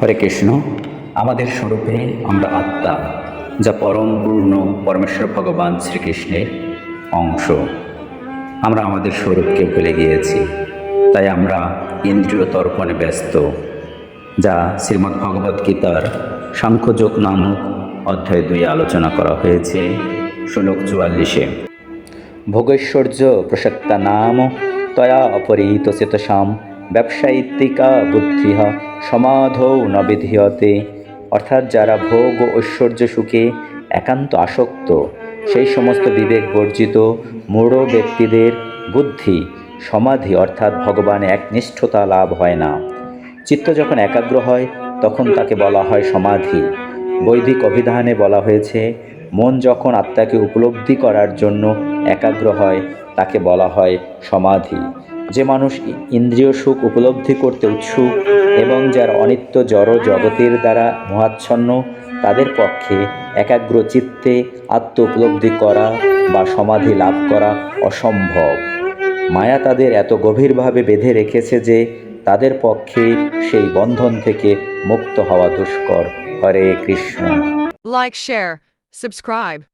হরে কৃষ্ণ। আমাদের স্বরূপে আমরা আত্মা, যা পরম পূর্ণ পরমেশ্বর ভগবান শ্রীকৃষ্ণের অংশ। আমরা আমাদের স্বরূপকে ভুলে গিয়েছি, তাই আমরা ইন্দ্রিয় তর্পণে ব্যস্ত, যা শ্রীমদ্ ভগবদ্ গীতার সাংখ্যযোগ নামক অধ্যায় দুই আলোচনা করা হয়েছে শ্লোক চুয়াল্লিশে। ভোগৈশ্বর্য প্রসক্তা নাম তয়া অপহৃত চেতসাম ব্যবসায়িত্বিকা বুদ্ধি সমাধৌ ন বিধীয়তে। অর্থাৎ যারা ভোগ ও ঐশ্বর্য সুখে একান্ত আসক্ত, সেই সমস্ত বিবেক বর্জিত মূঢ় ব্যক্তিদের বুদ্ধি, সমাধি অর্থাৎ ভগবান একনিষ্ঠতা লাভ হয় না। চিত্ত যখন একাগ্র হয়, তখন তাকে বলা হয় সমাধি। বৈদিক অভিধানে বলা হয়েছে, মন যখন আত্মাকে উপলব্ধি করার জন্য একাগ্র হয়, তাকে বলা হয় সমাধি। যে মানুষ ইন্দ্রিয় সুখ উপলব্ধি করতে উৎসুক এবং যার অনিত্য জড় জগতের দ্বারা মোহাচ্ছন্ন তাদের পক্ষে একাগ্র চিত্তে আত্ম উপলব্ধি করা বা সমাধি লাভ করা অসম্ভব। মায়া তাদের এত গভীরভাবে বেঁধে রেখেছে যে তাদের পক্ষে সেই বন্ধন থেকে মুক্ত হওয়া দুষ্কর। Hare Krishna. Like share, subscribe.